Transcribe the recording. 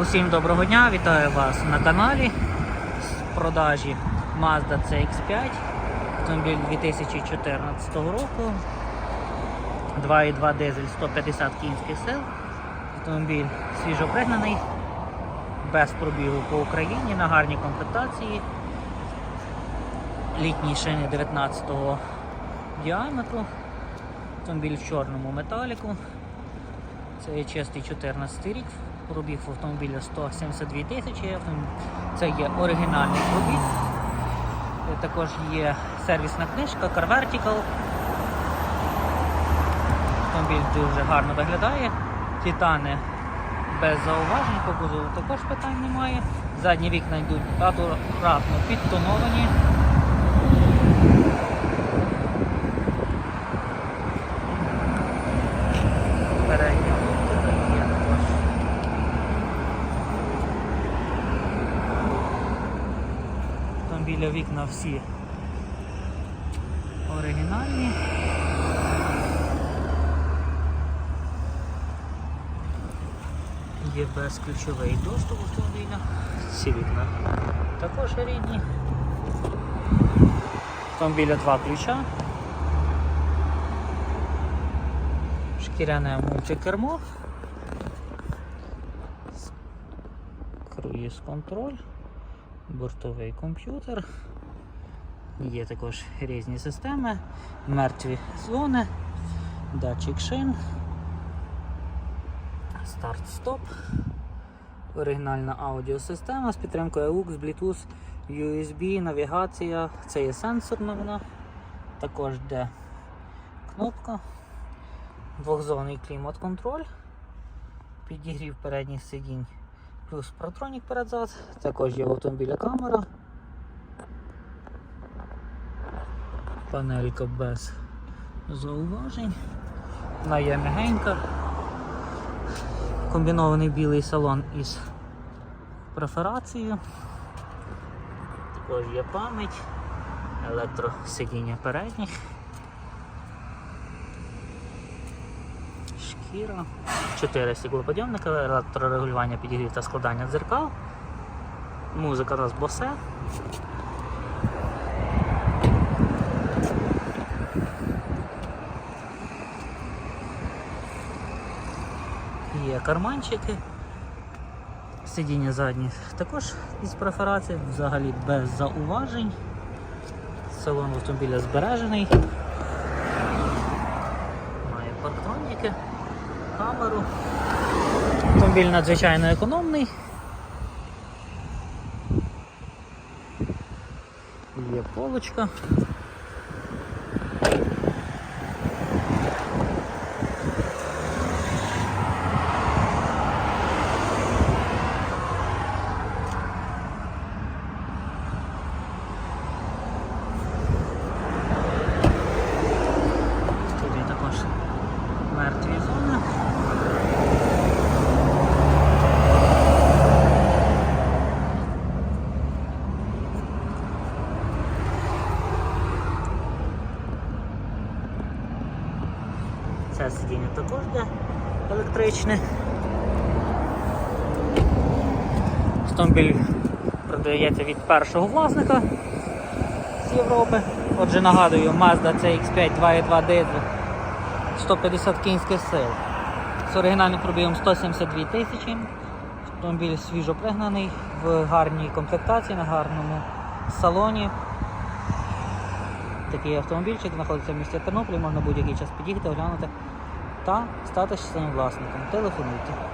Усім доброго дня, вітаю вас на каналі з продажі Mazda CX5, автомобіль 2014 року, 2,2 дизель 150 кінських сил, автомобіль свіжопригнаний, без пробігу по Україні на гарній комплектації, літні шини 19 діаметру, автомобіль в чорному металіку. Це є чистий 14 рік, пробіг в автомобіля 172 тисячі. Це є оригінальний пробіг. Е, Також є сервісна книжка Car. Автомобіль дуже гарно виглядає. Титани без зауважень, по кузову також питань немає. Задні вікна йдуть акуратно підтоновані. Передня оптика є також. Автомобіля вікна всі оригінальні. Є безключовий доступ автомобіля. Ці вікна також рідні. Автомобіля два ключа. Шкіряне мультикермо. Круїз контроль, бортовий комп'ютер. Є також різні системи, мертві зони, датчик шин, старт-стоп, оригінальна аудіосистема з підтримкою AUX, Bluetooth, USB, навігація, це є сенсорна вона, також де кнопка, двохзонний клімат-контроль, підігрів передніх сидінь, плюс протронік передзад, також є в автомобіля камера. Панелька без зауважень. Вона є м'ягенька. Комбінований білий салон із перфорацією. Також є пам'ять, електросидіння передніх. Шкіра. Чотири стеклоподйомника, електрорегулювання підігрів та складання дзеркал. Музика нас босе. Є карманчики. Сидіння задні також із перфорації, взагалі без зауважень. Салон автомобіля збережений. Має парктроніки, камеру. Автомобіль надзвичайно економний. Є полочка. Тут також мертві зони. Це сидіння також де електричне. Автомобіль продається від першого власника з Європи. Отже, нагадую, Mazda CX5 2.2 дизель 150 кінських сил. З оригінальним пробігом 172 тисячі. Автомобіль свіжо пригнаний в гарній комплектації, на гарному салоні. Такий автомобільчик знаходиться в місті Тернополі, можна будь-який час під'їхати, оглянути та стати щасливим власником. Телефонуйте.